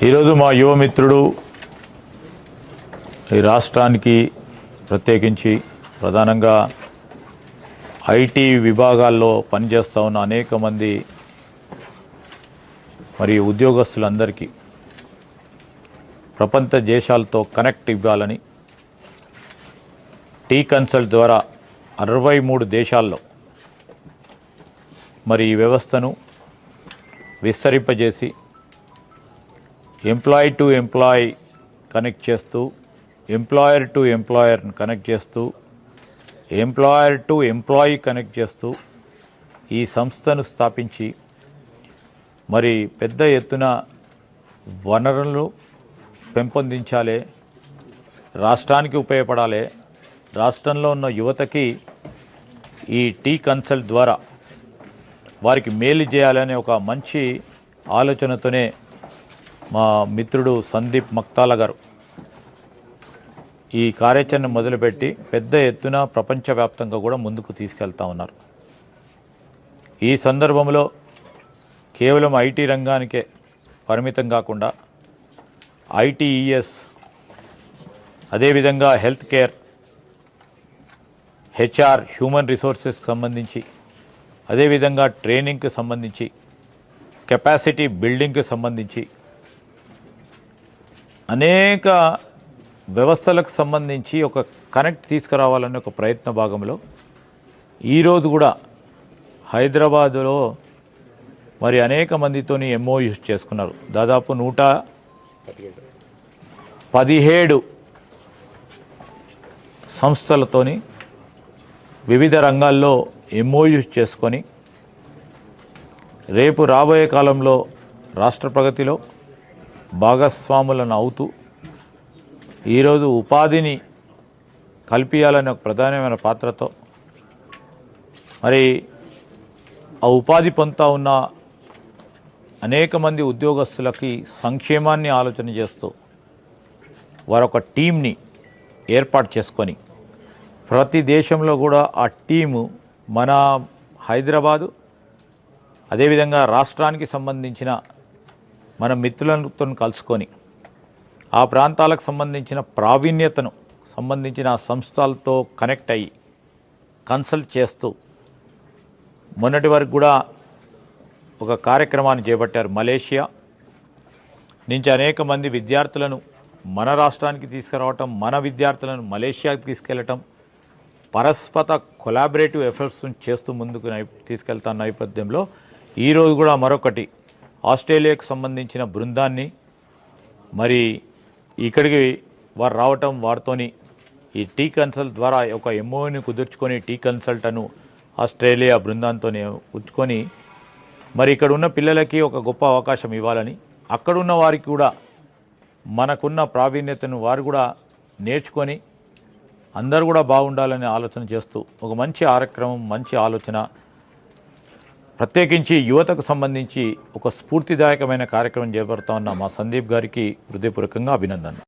ఈరోజు మా యువమిత్రుడు ఈ రాష్ట్రానికి ప్రత్యేకించి ప్రధానంగా ఐటీ విభాగాల్లో పనిచేస్తూ ఉన్న అనేక మంది మరి ఉద్యోగస్తులందరికీ ప్రపంచ దేశాలతో కనెక్ట్ ఇవ్వాలని టీ కన్సల్ట్ ద్వారా అరవై మూడు దేశాల్లో మరి ఈ వ్యవస్థను విస్తరింపజేసి ఎంప్లాయ్ టు ఎంప్లాయ్ కనెక్ట్ చేస్తూ ఎంప్లాయర్ టు ఎంప్లాయర్ని కనెక్ట్ చేస్తూ ఎంప్లాయర్ టు ఎంప్లాయీ కనెక్ట్ చేస్తూ ఈ సంస్థను స్థాపించి మరి పెద్ద ఎత్తున వనరులు పెంపొందించాలి రాష్ట్రానికి ఉపయోగపడాలి రాష్ట్రంలో ఉన్న యువతకి ఈ టీ కన్సల్ట్ ద్వారా వారికి మేలు చేయాలనే ఒక మంచి ఆలోచనతోనే మా మిత్రుడు సందీప్ మక్తాల గారు. ఈ కార్యాచరణ మొదలుపెట్టి పెద్ద ఎత్తున ప్రపంచవ్యాప్తంగా కూడా ముందుకు తీసుకెళ్తా ఉన్నారు. ఈ సందర్భంలో కేవలం ఐటీ రంగానికే పరిమితం కాకుండా ఐటీఈఎస్ అదేవిధంగా హెల్త్ కేర్ హెచ్ఆర్ హ్యూమన్ రిసోర్సెస్కి సంబంధించి అదేవిధంగా ట్రైనింగ్కి సంబంధించి కెపాసిటీ బిల్డింగ్కి సంబంధించి అనేక వ్యవస్థలకు సంబంధించి ఒక కనెక్ట్ తీసుకురావాలనే ఒక ప్రయత్న భాగంలో ఈరోజు కూడా హైదరాబాదులో మరి అనేక మందితోని ఎంఓయూస్ చేసుకున్నారు. దాదాపు నూట పదిహేడు సంస్థలతోని వివిధ రంగాల్లో ఎంఓయూస్ చేసుకొని రేపు రాబోయే కాలంలో రాష్ట్ర ప్రగతిలో భాగస్వాములను అవుతూ ఈరోజు ఉపాధిని కల్పించాలనే ఒక ప్రధానమైన పాత్రతో మరి ఆ ఉపాధి పొందుతా ఉన్న అనేక మంది ఉద్యోగస్తులకి సంక్షేమాన్ని ఆలోచన చేస్తూ వారొక టీంని ఏర్పాటు చేసుకొని ప్రతి దేశంలో కూడా ఆ టీము మన హైదరాబాదు అదేవిధంగా రాష్ట్రానికి సంబంధించిన మన మిత్రులతో కలుసుకొని ఆ ప్రాంతాలకు సంబంధించిన ప్రావీణ్యతను సంబంధించిన సంస్థలతో కనెక్ట్ అయ్యి కన్సల్ట్ చేస్తూ మొన్నటి వరకు కూడా ఒక కార్యక్రమాన్ని చేపట్టారు మలేషియా. నుంచి అనేక మంది విద్యార్థులను మన రాష్ట్రానికి తీసుకురావటం మన విద్యార్థులను మలేషియాకి తీసుకెళ్ళటం పరస్పర కొలాబరేటివ్ ఎఫర్ట్స్ చేస్తూ ముందుకు తీసుకెళ్తాన్న నేపథ్యంలో ఈరోజు కూడా మరొకటి ఆస్ట్రేలియాకు సంబంధించిన బృందాన్ని మరి ఇక్కడికి వారు రావటం వారితోని ఈ టీ కన్సల్ట్ ద్వారా ఒక ఎంఓని కుదుర్చుకొని టీ కన్సల్ట్ అను ఆస్ట్రేలియా బృందంతో ఉంచుకొని మరి ఇక్కడ ఉన్న పిల్లలకి ఒక గొప్ప అవకాశం ఇవ్వాలని అక్కడున్న వారికి కూడా మనకున్న ప్రావీణ్యతను వారు కూడా నేర్చుకొని అందరూ కూడా బాగుండాలనే ఆలోచన చేస్తూ ఒక మంచి కార్యక్రమం మంచి ఆలోచన ప్రత్యేకించి యువతకు సంబంధించి ఒక స్ఫూర్తిదాయకమైన కార్యక్రమం చేపడతా ఉన్న మా సందీప్ గారికి హృదయపూర్వకంగా అభినందన